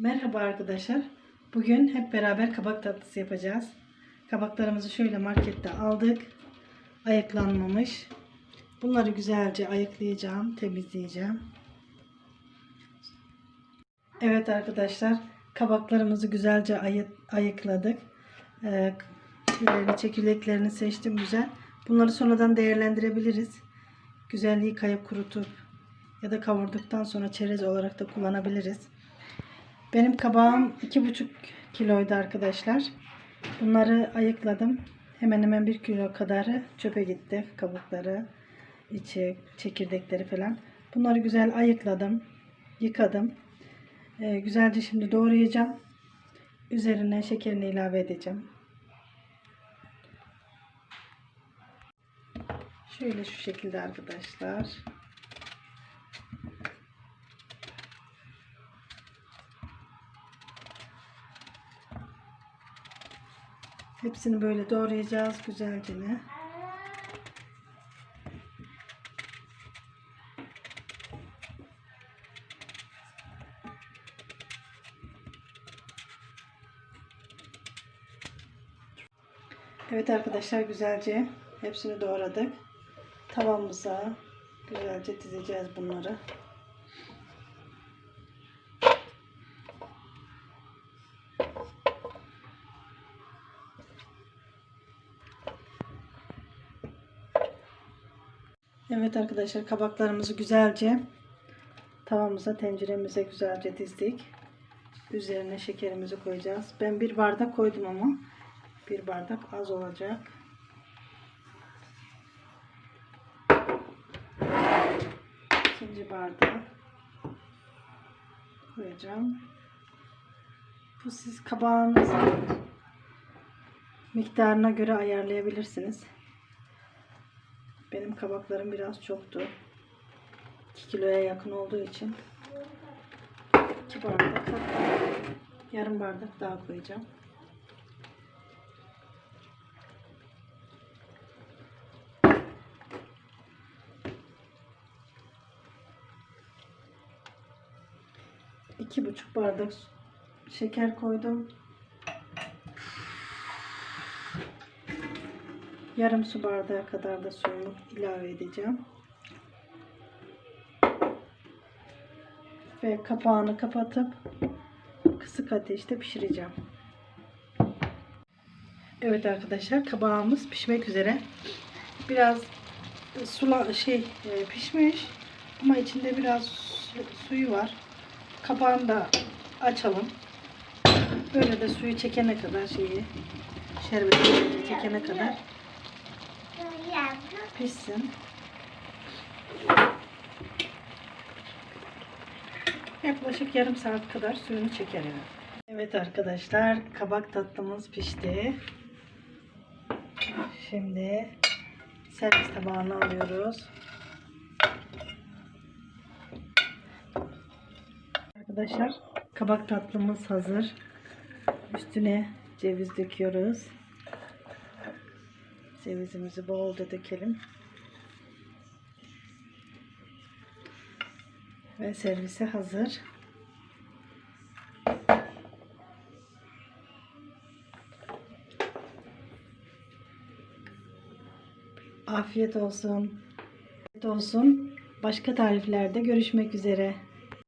Merhaba arkadaşlar. Bugün hep beraber kabak tatlısı yapacağız. Kabaklarımızı şöyle markette aldık. Ayıklanmamış. Bunları güzelce ayıklayacağım, temizleyeceğim. Evet arkadaşlar, kabaklarımızı güzelce ayı- ayıkladık. Ee, çekirdeklerini seçtim güzel. Bunları sonradan değerlendirebiliriz. Güzel yıkayıp kurutup ya da kavurduktan sonra çerez olarak da kullanabiliriz. Benim kabağım 2,5 kiloydu arkadaşlar. Bunları ayıkladım. Hemen hemen 1 kilo kadarı çöpe gitti. Kabukları, içi, çekirdekleri falan. Bunları güzel ayıkladım. Yıkadım. Ee, güzelce şimdi doğrayacağım. Üzerine şekerini ilave edeceğim. Şöyle şu şekilde arkadaşlar. Hepsini böyle doğrayacağız güzelce. Evet arkadaşlar güzelce hepsini doğradık. Tavamıza güzelce dizeceğiz bunları. Evet arkadaşlar kabaklarımızı güzelce tavamıza tenceremize güzelce dizdik. Üzerine şekerimizi koyacağız. Ben bir bardak koydum ama bir bardak az olacak. İkinci bardağı koyacağım. Bu siz kabağınızın miktarına göre ayarlayabilirsiniz. Benim kabaklarım biraz çoktu. 2 kiloya yakın olduğu için 2 bardak yarım bardak daha koyacağım. İki buçuk bardak şeker koydum. Yarım su bardağı kadar da suyumu ilave edeceğim. Ve kapağını kapatıp kısık ateşte pişireceğim. Evet arkadaşlar kabağımız pişmek üzere. Biraz sula şey e, pişmiş ama içinde biraz su- suyu var. Kapağını da açalım. Böyle de suyu çekene kadar şeyi şerbeti çekene kadar pişsin. Yaklaşık yarım saat kadar suyunu çeker. Evet arkadaşlar kabak tatlımız pişti. Şimdi servis tabağına alıyoruz. Arkadaşlar kabak tatlımız hazır. Üstüne ceviz döküyoruz. Cevizimizi bolca dökelim. Ve servise hazır. Afiyet olsun. Afiyet olsun. Başka tariflerde görüşmek üzere.